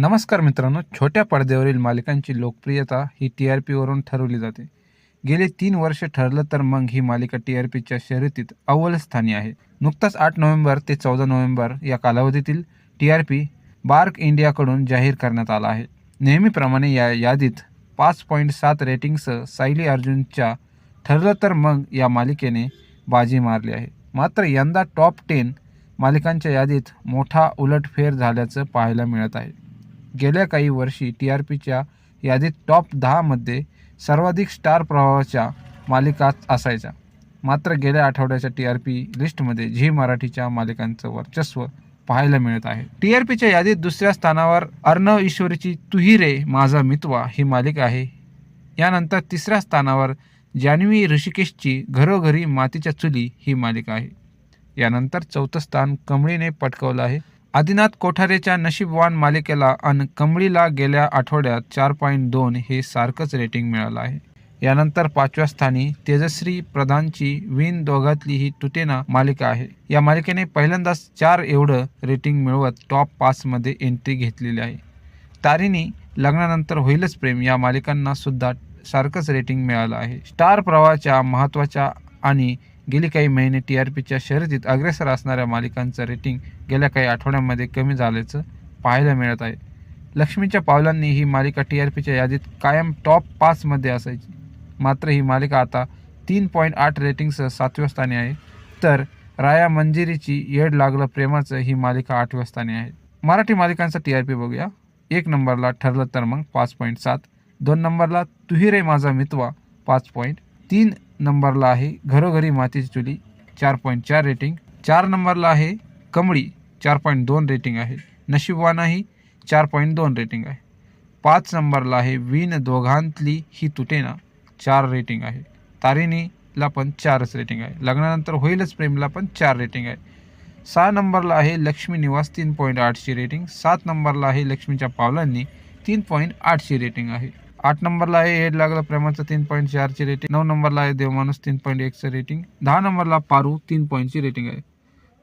नमस्कार मित्रांनो छोट्या पडद्यावरील मालिकांची लोकप्रियता ही टी आर पीवरून ठरवली जाते. गेले तीन वर्ष ठरलं तर मग ही मालिका टी आर पीच्या शर्यतीत अव्वल स्थानी आहे. नुकताच आठ नोव्हेंबर ते चौदा नोव्हेंबर या कालावधीतील टी आर पी बार्क इंडियाकडून जाहीर करण्यात आला आहे. नेहमीप्रमाणे या यादीत पाच पॉईंट सात रेटिंगसह सायली अर्जुनच्या ठरलं तर मग या मालिकेने बाजी मारली आहे. मात्र यंदा टॉप टेन मालिकांच्या यादीत मोठा उलटफेर झाल्याचं पाहायला मिळत आहे. गेल्या काही वर्षी टी आर पीच्या यादीत टॉप दहामध्ये सर्वाधिक स्टार प्रभावाच्या मालिका असायच्या. मात्र गेल्या आठवड्याच्या टी आर पी लिस्टमध्ये झी मराठीच्या मालिकांचं वर्चस्व पाहायला मिळत आहे. टी आर पीच्या यादीत दुसऱ्या स्थानावर अर्णव ईश्वरीची तुही रे माझा मितवा ही मालिका आहे. यानंतर तिसऱ्या स्थानावर जान्हवी ऋषिकेशची घरोघरी मातीच्या चुली ही मालिका आहे. यानंतर चौथं स्थान कमळीने पटकावलं आहे. आदिनाथ कोठारेच्या नशीबवान मालिकेला अन कमळीला गेल्या आठवड्यात चार पॉईंट दोन हे सारखंच रेटिंग मिळालं आहे. यानंतर पाचव्या स्थानी तेजश्री प्रधानची विन दोघातली ही तुटेना मालिका आहे. या मालिकेने पहिल्यांदाच चार एवढं रेटिंग मिळवत टॉप पाचमध्ये एंट्री घेतलेली आहे. तारिणी लग्नानंतर होईलच प्रेम या मालिकांना सुद्धा सारखंच रेटिंग मिळालं आहे. स्टार प्रवाहाच्या महत्त्वाच्या आणि गेली काही महिने टी आर पीच्या शर्यतीत अग्रेसर असणाऱ्या मालिकांचं रेटिंग गेल्या काही आठवड्यांमध्ये कमी झाल्याचं पाहायला मिळत आहे. लक्ष्मीच्या पावलांनी ही मालिका टी आर पीच्या यादीत कायम टॉप पाचमध्ये असायची. मात्र ही मालिका आता तीन पॉईंट आठ रेटिंगसह सातव्या स्थानी आहे. तर राया मंजिरीची येड लागलं प्रेमाचं ही मालिका आठव्या स्थानी आहे. मराठी मालिकांचा टी आर पी बघूया. एक नंबरला ठरलं तर मग पाच पॉईंट सात दोन नंबरला तुही रे माझा मितवा पाच पॉईंट तीन नंबरला आहे घरोघरी मातीची चुली चार पॉईंट चार रेटिंग चार नंबरला आहे कमळी चार पॉईंट दोन रेटिंग आहे. नशीबवानाही चार पॉईंट दोन रेटिंग आहे. पाच नंबरला आहे विन दोघांतली ही तुटेना चार रेटिंग आहे. तारिणीला पण चारच रेटिंग आहे. लग्नानंतर होईलच प्रेमला पण चार रेटिंग आहे. सहा नंबरला आहे लक्ष्मी निवास तीन पॉईंट आठची रेटिंग सात नंबरला आहे लक्ष्मीच्या पावलांनी तीन पॉईंट आठची रेटिंग आहे. आठ नंबरला आहे हेड लागला प्रेमाचं तीन पॉईंट चारची रेटिंग नऊ नंबरला आहे देवमाणूस तीन पॉईंट एकचं रेटिंग दहा नंबरला पारू तीन पॉईंटची रेटिंग आहे.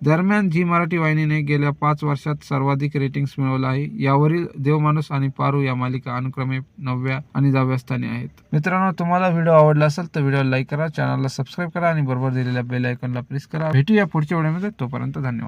दरम्यान झी मराठी वाहिनीने गेल्या पाच वर्षात सर्वाधिक रेटिंग्स मिळवलं आहे यावरील देवमाणूस आणि पारू या मालिका अनुक्रमे नवव्या आणि दहाव्या स्थानी आहेत. मित्रांनो तुम्हाला व्हिडिओ आवडला असेल तर व्हिडिओ लाईक करा चॅनलला सबस्क्राईब करा आणि बरोबर दिलेल्या बेल आयकॉनला प्रेस करा. भेटूया पुढच्या व्हिडिओमध्ये तोपर्यंत धन्यवाद.